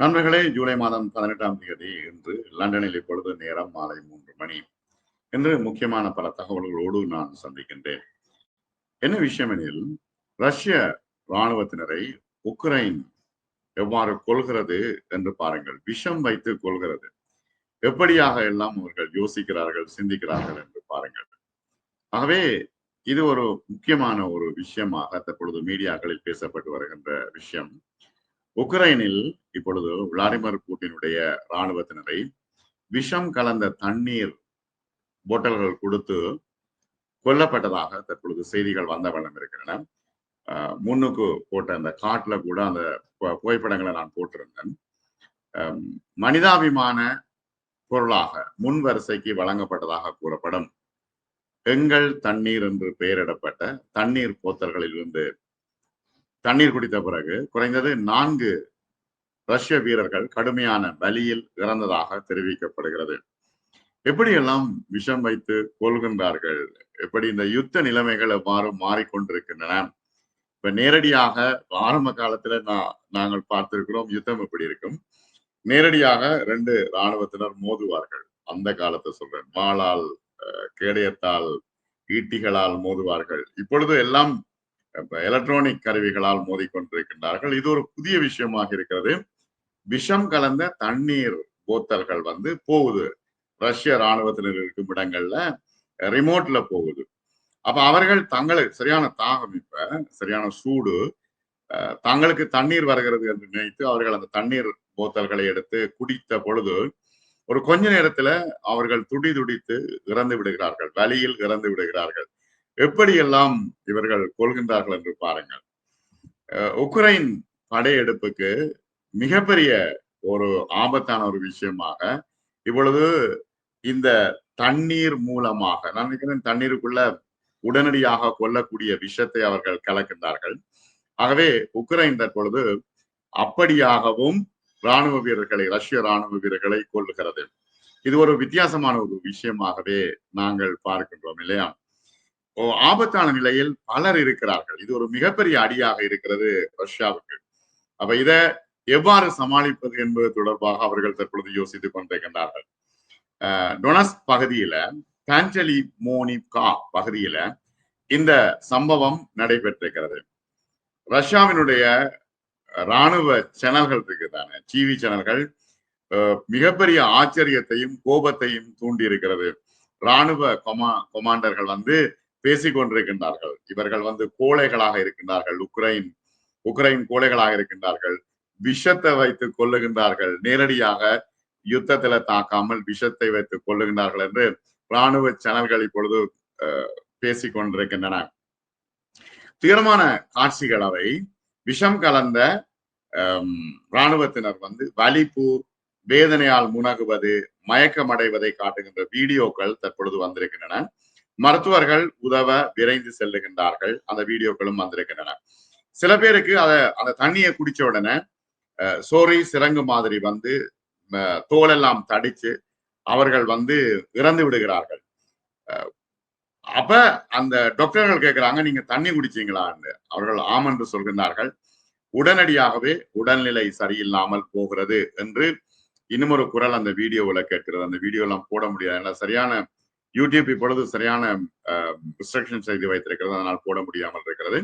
நண்பர்களே ஜூலை மாதம் பதினெட்டாம் தேதி இன்று லண்டனில் இப்பொழுது நேரம் மாலை மூன்று மணி. என்று முக்கியமான பல தகவல்களோடு நான் சந்திக்கின்றேன். என்ன விஷயம் எனில் ரஷ்ய இராணுவத்தினரை உக்ரைன் எவ்வாறு கொள்கிறது என்று பாருங்கள். விஷம் வைத்து கொள்கிறது எப்படியாக எல்லாம் அவர்கள் யோசிக்கிறார்கள் சிந்திக்கிறார்கள் என்று பாருங்கள். ஆகவே இது ஒரு முக்கியமான ஒரு விஷயமாக தற்பொழுது மீடியாக்களில் பேசப்பட்டு வருகின்ற விஷயம். உக்ரைனில் இப்பொழுது விளாடிமிர் புட்டினுடைய இராணுவத்தினரை விஷம் கலந்த தண்ணீர் போட்டல்கள் கொடுத்து கொல்லப்பட்டதாக தற்பொழுது செய்திகள் வந்த வண்ணம் இருக்கின்றன. முன்னுக்கு போட்ட அந்த காட்டுல கூட அந்த புகைப்படங்களை நான் போட்டிருந்தேன். மனிதாபிமான பொருளாக முன் வரிசைக்கு வழங்கப்பட்டதாக கூறப்படும். எங்கள் தண்ணீர் என்று பெயரிடப்பட்ட தண்ணீர் போத்தல்களில் இருந்து தண்ணீர் குடித்த பிறகு குறைந்தது நான்கு ரஷ்ய வீரர்கள் கடுமையான வலியில் இறந்ததாக தெரிவிக்கப்படுகிறது. எப்படியெல்லாம் விஷம் வைத்து கொள்கின்றார்கள் எப்படி இந்த யுத்த நிலைமைகள் எவ்வாறு மாறிக்கொண்டிருக்கின்றன? இப்ப நேரடியாக ஆரம்ப காலத்துல நான் நாங்கள் பார்த்திருக்கிறோம் யுத்தம் எப்படி இருக்கும்? நேரடியாக ரெண்டு இராணுவத்தினர் மோதுவார்கள். அந்த காலத்தை சொல்றேன். வாளால் கேடயத்தால் ஈட்டிகளால் மோதுவார்கள். இப்பொழுது எல்லாம் எலக்ட்ரானிக் கருவிகளால் மோதிக்கொண்டிருக்கின்றார்கள். இது ஒரு புதிய விஷயமாக இருக்கிறது. விஷம் கலந்த தண்ணீர் போத்தல்கள் வந்து போகுது. ரஷ்ய இராணுவத்தினர் இருக்கும் இடங்கள்ல ரிமோட்ல போகுது. அப்ப அவர்கள் தங்களுக்கு சரியான தாகம் இப்ப சரியான சூடு தங்களுக்கு தண்ணீர் வருகிறது என்று நினைத்து அவர்கள் அந்த தண்ணீர் போத்தல்களை எடுத்து குடித்த பொழுது ஒரு கொஞ்ச நேரத்துல அவர்கள் துடி துடித்து இறந்து விடுகிறார்கள். வலியில் இறந்து விடுகிறார்கள். எப்படியெல்லாம் இவர்கள் கொள்கின்றார்கள் என்று பாருங்கள். உக்ரைன் படையெடுப்புக்கு மிகப்பெரிய ஒரு ஆபத்தான ஒரு விஷயமாக இப்பொழுது இந்த தண்ணீர் மூலமாக நான் நினைக்கிறேன் தண்ணீருக்குள்ள உடனடியாக கொல்லக்கூடிய விஷத்தை அவர்கள் கலக்கின்றார்கள். ஆகவே உக்ரைன் தற்பொழுது அப்படியாகவும் இராணுவ வீரர்களை ரஷ்ய இராணுவ வீரர்களை கொள்ளுகிறது இது ஒரு வித்தியாசமான ஒரு விஷயமாகவே நாங்கள் பார்க்கின்றோம் இல்லையா? ஆபத்தான நிலையில் பலர் இருக்கிறார்கள். இது ஒரு மிகப்பெரிய அடியாக இருக்கிறது ரஷ்யாவுக்கு. அப்ப இத எவ்வாறு சமாளிப்பது என்பது தொடர்பாக அவர்கள் தற்பொழுது யோசித்துக் கொண்டிருக்கின்றார்கள். டொனஸ் பகுதியில பேஞ்சலி மோனிகா பகுதியில இந்த சம்பவம் நடைபெற்றிருக்கிறது. ரஷ்யாவினுடைய இராணுவ சேனல்கள் இருக்குதானே டிவி சேனல்கள் மிகப்பெரிய ஆச்சரியத்தையும் கோபத்தையும் தூண்டி இருக்கிறது இராணுவ கொமா கொமாண்டர்கள் வந்து பேசிக் கொண்டிருக்கின்றார்கள் இவர்கள் வந்து கோழைகளாக இருக்கின்றார்கள். உக்ரைன் உக்ரைன் கோழைகளாக இருக்கின்றார்கள். விஷத்தை வைத்து கொள்ளுகின்றார்கள். நேரடியாக யுத்தத்துல தாக்காமல் விஷத்தை வைத்து கொள்ளுகின்றார்கள் என்று இராணுவ சேனல்கள் இப்பொழுது பேசிக் கொண்டிருக்கின்றன துயரமான காட்சிகள் அவை. விஷம் கலந்த இராணுவத்தினர் வந்து வலிப்பு வேதனையால் முனகுவது மயக்கமடைவதை காட்டுகின்ற வீடியோக்கள் தற்பொழுது வந்திருக்கின்றன. மருத்துவர்கள் உதவ விரைந்து செல்லுகின்றார்கள். அந்த வீடியோக்களும் வந்திருக்கின்றன. சில பேருக்கு அத அந்த தண்ணியை குடிச்ச உடனே சோரி சிறங்கு மாதிரி வந்து தோலெல்லாம் தடிச்சு அவர்கள் வந்து இறந்து விடுகிறார்கள். அப்ப அந்த டாக்டர்கள் கேட்கிறாங்க நீங்க தண்ணி குடிச்சீங்களான்னு. அவர்கள் ஆம் என்று சொல்கின்றார்கள். உடனடியாகவே உடல்நிலை சரியில்லாமல் போகிறது என்று இன்னும் ஒரு குரல் அந்த வீடியோவில் கேட்கிறது. அந்த வீடியோ எல்லாம் போட முடியாது. ஏன்னா சரியான யூடியூப் இப்பொழுது சரியான ரிஸ்ட்ரிக்ஷன் செய்து வைத்திருக்கிறது. அதனால் போட முடியாமல் இருக்கிறது.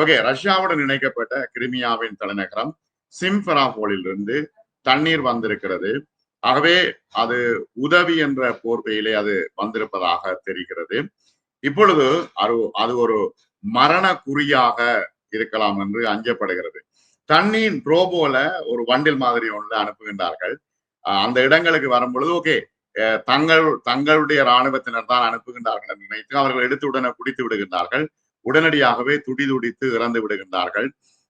ஓகே ரஷ்யாவுடன் இணைக்கப்பட்ட கிரிமியாவின் தலைநகரம் சிம்ஃபராபோலில் இருந்து தண்ணீர் வந்திருக்கிறது. ஆகவே அது உதவி என்ற போர்வையிலே அது வந்திருப்பதாக தெரிகிறது. இப்பொழுது அது அது ஒரு மரண குறியாக இருக்கலாம் என்று அஞ்சப்படுகிறது. தண்ணீர் ரோபோல ஒரு வண்டில் மாதிரி ஒன்று அனுப்புகின்றார்கள். அந்த இடங்களுக்கு வரும் பொழுது ஓகே தங்கள் தங்களுடைய இராணுவத்தினர் தான் அனுப்புகின்றார்கள் என்று நினைத்து அவர்கள் எடுத்து உடனே குடித்து விடுகின்றார்கள். உடனடியாகவே துடி துடித்து இறந்து விடுகின்றார்கள்.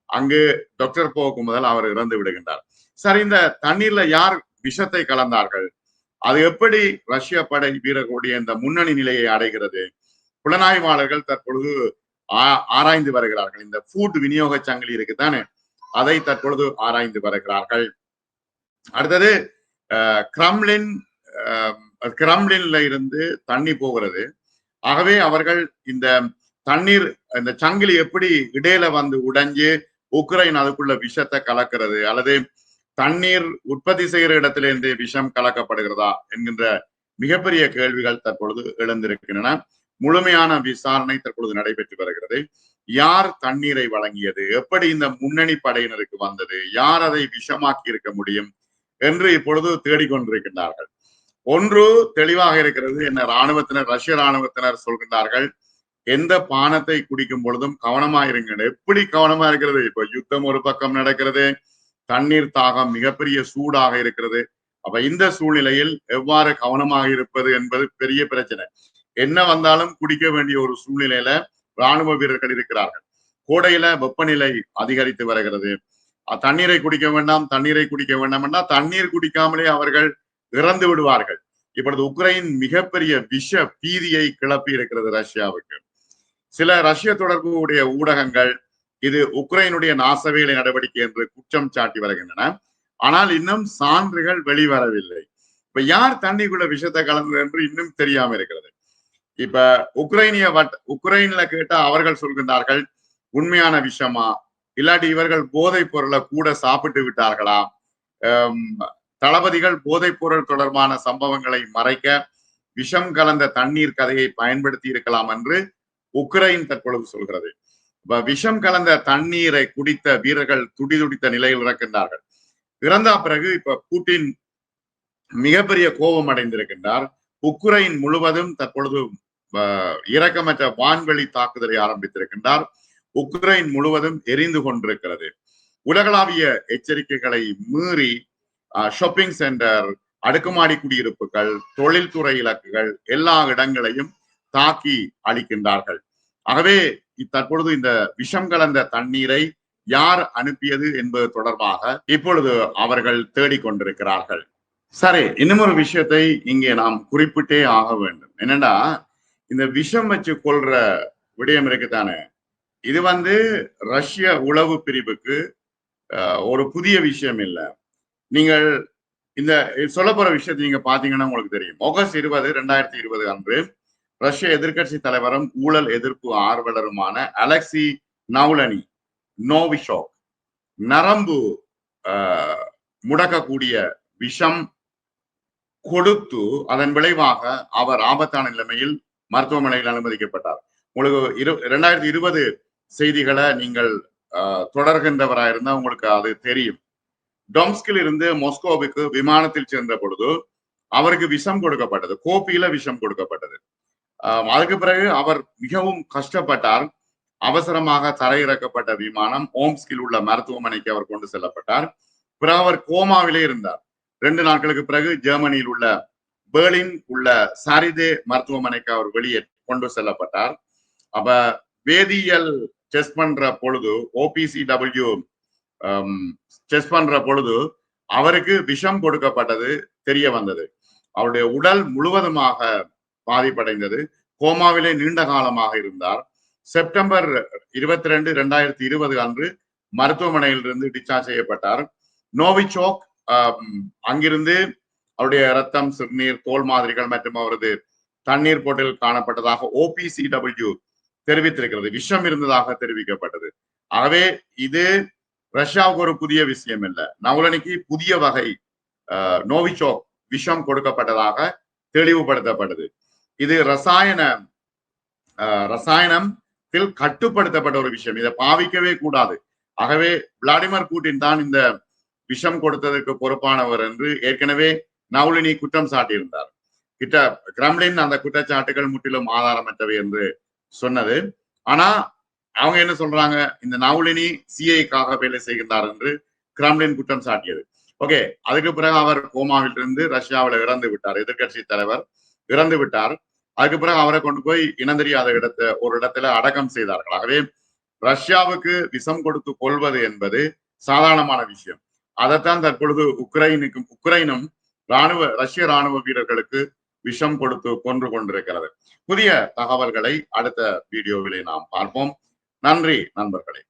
அங்கு டாக்டர் போக்கு முதல் அவர் இறந்து விடுகின்றார். சரி இந்த தண்ணீர்ல யார் விஷத்தை கலந்தார்கள்? அது எப்படி ரஷ்ய படை வீரர்களுடைய இந்த முன்னணி நிலையை அடைகிறது? புலனாய்வாளர்கள் தற்பொழுது ஆராய்ந்து வருகிறார்கள். இந்த ஃபுட் விநியோக சங்கிலி இருக்குதானே அதை தற்பொழுது ஆராய்ந்து வருகிறார்கள். அடுத்தது கிரம்லின் கிரம்லின்ல இருந்து தண்ணி போகிறது. ஆகவே அவர்கள் இந்த தண்ணீர் இந்த சங்கிலி எப்படி இடையில வந்து உடைஞ்சு உக்ரைன் அதுக்குள்ள விஷத்தை கலக்கிறது அல்லது தண்ணீர் உற்பத்தி செய்கிற இடத்திலிருந்து விஷம் கலக்கப்படுகிறதா என்கின்ற மிகப்பெரிய கேள்விகள் தற்பொழுது எழுந்திருக்கின்றன. முழுமையான விசாரணை தற்பொழுது நடைபெற்று வருகிறது. யார் தண்ணீரை வழங்கியது? எப்படி இந்த முன்னணி படையினருக்கு வந்தது? யார் அதை விஷமாக்கி இருக்க முடியும்? என்று இப்பொழுது தேடிக்கொண்டிருக்கின்றார்கள். ஒன்று தெளிவாக இருக்கிறது. என்ன ராணுவத்தினர் ரஷ்ய ராணுவத்தினர் சொல்கின்றார்கள் எந்த பானத்தை குடிக்கும் பொழுதும் கவனமா இருங்க எப்படி கவனமா இருக்கிறது? இப்ப யுத்தம் ஒரு பக்கம் நடக்கிறது தண்ணீர் தாகம் மிகப்பெரிய சூடாக இருக்கிறது. அப்ப இந்த சூழ்நிலையில் எவ்வாறு கவனமாக இருப்பது என்பது பெரிய பிரச்சனை. என்ன வந்தாலும் குடிக்க வேண்டிய ஒரு சூழ்நிலையில ராணுவ வீரர்கள் இருக்கிறார்கள். கோடையில வெப்பநிலை அதிகரித்து வருகிறது. தண்ணீரை குடிக்க வேண்டாம் தண்ணீரை குடிக்க வேண்டாம் என்றால் தண்ணீர் குடிக்காமலே அவர்கள் இறந்து விடுவார்கள். இப்பொழுது உக்ரைன் மிகப்பெரிய விஷ பீதியை கிளப்பி இருக்கிறது ரஷ்யாவுக்கு. சில ரஷ்ய தொடர்புடைய ஊடகங்கள் இது உக்ரைனுடைய நாசவேலை நடவடிக்கை என்று குற்றம் சாட்டி வருகின்றன. ஆனால் இன்னும் சான்றுகள் வெளிவரவில்லை. இப்ப யார் தண்ணிக்குள்ள விஷத்தை கலந்தது என்று இன்னும் தெரியாம இருக்கிறது. இப்ப உக்ரைனிய வட் உக்ரைன்ல கேட்டா அவர்கள் சொல்கின்றார்கள் உண்மையான விஷமா? இல்லாட்டி இவர்கள் போதைப் பொருளை கூட சாப்பிட்டு விட்டார்களா? தளபதிகள் போதைப் பொருள் தொடர்பான சம்பவங்களை மறைக்க விஷம் கலந்த தண்ணீர் கதையை பயன்படுத்தி இருக்கலாம் என்று உக்ரைன் தற்பொழுது சொல்கிறது. விஷம் கலந்த தண்ணீரை குடித்த வீரர்கள் துடிதுடித்த நிலையில் இறக்கின்றார்கள் இறந்தா பிறகு இப்ப புட்டின் மிகப்பெரிய கோபம் அடைந்திருக்கின்றார். உக்ரைன் முழுவதும் தற்பொழுது அஹ், இரக்கமற்ற வான்வெளி தாக்குதலை ஆரம்பித்திருக்கின்றார். உக்ரைன் முழுவதும் எரிந்து கொண்டிருக்கிறது. உலகளாவிய எச்சரிக்கைகளை மீறி ஷாப்பிங் சென்டர் அடுக்குமாடி குடியிருப்புகள் தொழில்துறை இலக்குகள் எல்லா இடங்களையும் தாக்கி அளிக்கின்றார்கள் ஆகவே தற்பொழுது இந்த விஷம் கலந்த தண்ணீரை யார் அனுப்பியது என்பது தொடர்பாக இப்பொழுது அவர்கள் தேடிக்கொண்டிருக்கிறார்கள். சரி இன்னும் ஒரு விஷயத்தை இங்கே நாம் குறிப்பிட்டே ஆக வேண்டும். என்னன்னா இந்த விஷம் வச்சு கொள்ற விடயம் இருக்குதானே? இது வந்து ரஷ்ய உளவு பிரிவுக்கு ஒரு புதிய விஷயம் இல்லை. நீங்கள் இந்த சொல்ல போற விஷயத்தை நீங்க பாத்தீங்கன்னா உங்களுக்கு தெரியும். ஆகஸ்ட் இருபது ரெண்டாயிரத்தி இருபது அன்று ரஷ்ய எதிர்க்கட்சி தலைவரும் ஊழல் எதிர்ப்பு ஆர்வலருமான அலெக்சி நவுலனி நோவிஷோக் நரம்பு ஆஹ், முடக்கக்கூடிய விஷம் கொடுத்து அதன் விளைவாக அவர் ஆபத்தான நிலைமையில் மருத்துவமனையில் அனுமதிக்கப்பட்டார். உங்களுக்கு இரு ரெண்டாயிரத்தி இருபது செய்திகளை நீங்கள் ஆஹ், தொடர்கின்றவராக உங்களுக்கு அது தெரியும். டொம்ஸ்கில் இருந்து மொஸ்கோவுக்கு விமானத்தில் சென்ற பொழுது அவருக்கு விஷம் கொடுக்கப்பட்டது கோப்பியில விஷம் கொடுக்கப்பட்டது. அதுக்கு பிறகு அவர் மிகவும் கஷ்டப்பட்டார். அவசரமாக தரையிறக்கப்பட்ட விமானம் ஓம்ஸ்கில் உள்ள மருத்துவமனைக்கு அவர் கொண்டு செல்லப்பட்டார். பிறகு அவர் கோமாவிலே இருந்தார். ரெண்டு நாட்களுக்கு பிறகு ஜெர்மனியில் உள்ள பேர்லின் உள்ள சாரிதே மருத்துவமனைக்கு அவர் வெளியே கொண்டு செல்லப்பட்டார். அப்ப வேதியியல் டெஸ்ட் பண்ற பொழுது ஓபிசி டபிள்யூ செஸ் பண்ற பொழுது அவருக்கு விஷம் கொடுக்கப்பட்டது தெரிய வந்தது. அவருடைய உடல் முழுவதுமாக பாதிப்படைந்தது. கோமாவிலே நீண்ட காலமாக இருந்தார். செப்டம்பர் இருபத்தி ரெண்டு ரெண்டாயிரத்தி இருபது அன்று மருத்துவமனையிலிருந்து டிஸ்சார்ஜ் செய்யப்பட்டார். நோவிச்சோக் அங்கிருந்து அவருடைய ரத்தம் சிறுநீர் தோல் மாதிரிகள் மற்றும் அவரது தண்ணீர் போட்டில் காணப்பட்டதாக ஓபிசிடபிள்யூ தெரிவித்திருக்கிறது. விஷம் இருந்ததாக தெரிவிக்கப்பட்டது. ஆகவே இது ரஷ்யாவுக்கு ஒரு புதிய விஷயம் இல்ல. நவலனிக்கு புதிய வகை நோவிச்சோக் விஷம் கொடுக்கப்பட்டதாக தெளிவுபடுத்தப்பட்டது இது ரசாயன ஆஹ், ரசாயனத்தில் கட்டுப்படுத்தப்பட்ட ஒரு விஷயம். இதை பாவிக்கவே கூடாது. ஆகவே விளாடிமிர் பூட்டின் தான் இந்த விஷம் கொடுத்ததற்கு பொறுப்பானவர் என்று ஏற்கனவே நவுலினி குற்றம் சாட்டியிருந்தார். கிட்ட கிரம்லின் அந்த குற்றச்சாட்டுகள் முற்றிலும் ஆதாரமற்றவை என்று சொன்னது. ஆனா அவங்க என்ன சொல்றாங்க? இந்த நவுலினி சிஐக்காக வேலை செய்கின்றார் என்று கிரம்லின் குற்றம் சாட்டியது. ஓகே அதுக்கு பிறகு அவர் கோமாவில் இருந்து ரஷ்யாவில் இறந்து விட்டார். எதிர்கட்சி தலைவர் இறந்து விட்டார். அதுக்கு பிறகு அவரை கொண்டு போய் இனம் தெரியாத இடத்த ஒரு இடத்துல அடக்கம் செய்தார்கள். ஆகவே ரஷ்யாவுக்கு விஷம் கொடுத்து கொள்வது என்பது சாதாரணமான விஷயம். அதைத்தான் தற்பொழுது உக்ரைனுக்கும் உக்ரைனும் ராணுவ ரஷ்ய ராணுவ வீரர்களுக்கு விஷம் கொடுத்து கொன்று கொண்டிருக்கிறது. புதிய தகவல்களை அடுத்த வீடியோவிலே நாம் பார்ப்போம். நன்றி நண்பர்களே.